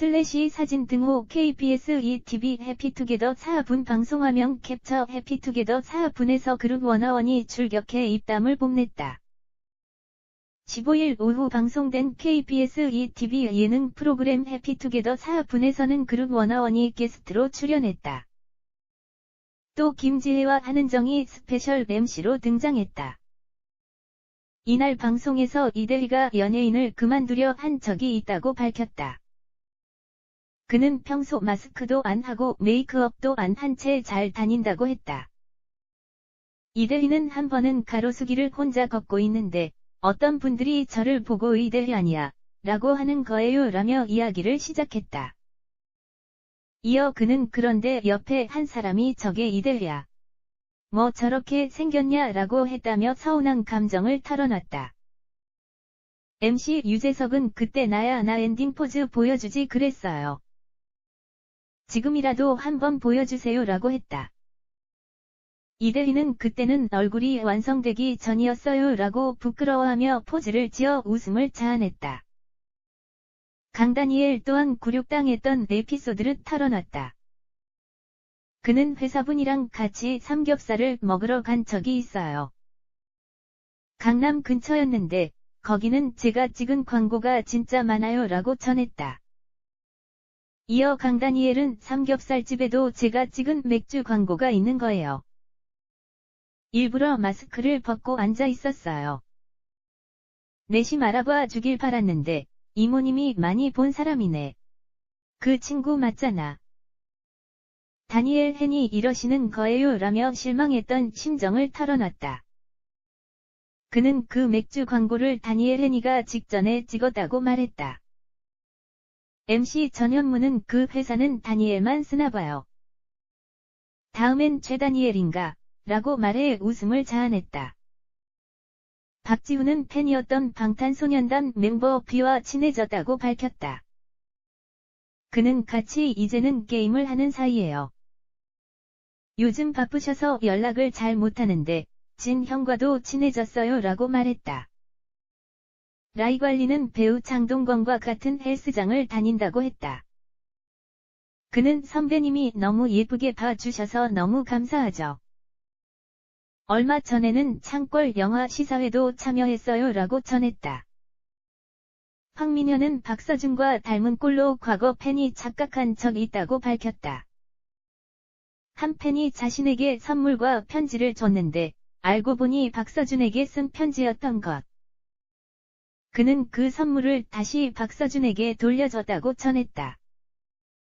슬래시 사진 등호 KBS ETV 해피투게더 4분 방송화면 캡처 해피투게더 4분에서 그룹 원어원이 출격해 입담을 뽐냈다. 15일 오후 방송된 KBS ETV 예능 프로그램 해피투게더 4분에서는 그룹 원어원이 게스트로 출연했다. 또 김지혜와 한은정이 스페셜 MC로 등장했다. 이날 방송에서 이대리가 연예인을 그만두려 한 적이 있다고 밝혔다. 그는 평소 마스크도 안 하고 메이크업도 안 한 채 잘 다닌다고 했다. 이대리는 한 번은 가로수길을 혼자 걷고 있는데 어떤 분들이 저를 보고 이대리 아니야 라고 하는 거예요 라며 이야기를 시작했다. 이어 그는 그런데 옆에 한 사람이 저게 이대리야. 뭐 저렇게 생겼냐 라고 했다며 서운한 감정을 털어놨다. MC 유재석은 그때 나야 나 엔딩 포즈 보여주지 그랬어요. 지금이라도 한번 보여주세요 라고 했다. 이대리는 그때는 얼굴이 완성되기 전이었어요 라고 부끄러워하며 포즈를 지어 웃음을 자아냈다. 강다니엘 또한 굴욕당했던 에피소드를 털어놨다. 그는 회사분이랑 같이 삼겹살을 먹으러 간 적이 있어요. 강남 근처였는데 거기는 제가 찍은 광고가 진짜 많아요 라고 전했다. 이어 강다니엘은 삼겹살집에도 제가 찍은 맥주 광고가 있는 거예요. 일부러 마스크를 벗고 앉아 있었어요. 내심 알아봐 주길 바랐는데 이모님이 많이 본 사람이네. 그 친구 맞잖아. 다니엘 헨이 이러시는 거예요 라며 실망했던 심정을 털어놨다. 그는 그 맥주 광고를 다니엘 헨이가 직전에 찍었다고 말했다. MC 전현무는 그 회사는 다니엘만 쓰나봐요. 다음엔 최다니엘인가? 라고 말해 웃음을 자아냈다. 박지훈은 팬이었던 방탄소년단 멤버 B와 친해졌다고 밝혔다. 그는 같이 이제는 게임을 하는 사이예요. 요즘 바쁘셔서 연락을 잘 못하는데 진 형과도 친해졌어요 라고 말했다. 라이 관리는 배우 장동건과 같은 헬스장을 다닌다고 했다. 그는 선배님이 너무 예쁘게 봐주셔서 너무 감사하죠. 얼마 전에는 창골 영화 시사회도 참여했어요 라고 전했다. 황민현은 박서준과 닮은 꼴로 과거 팬이 착각한 적이 있다고 밝혔다. 한 팬이 자신에게 선물과 편지를 줬는데 알고 보니 박서준에게 쓴 편지였던 것. 그는 그 선물을 다시 박서준에게 돌려줬다고 전했다.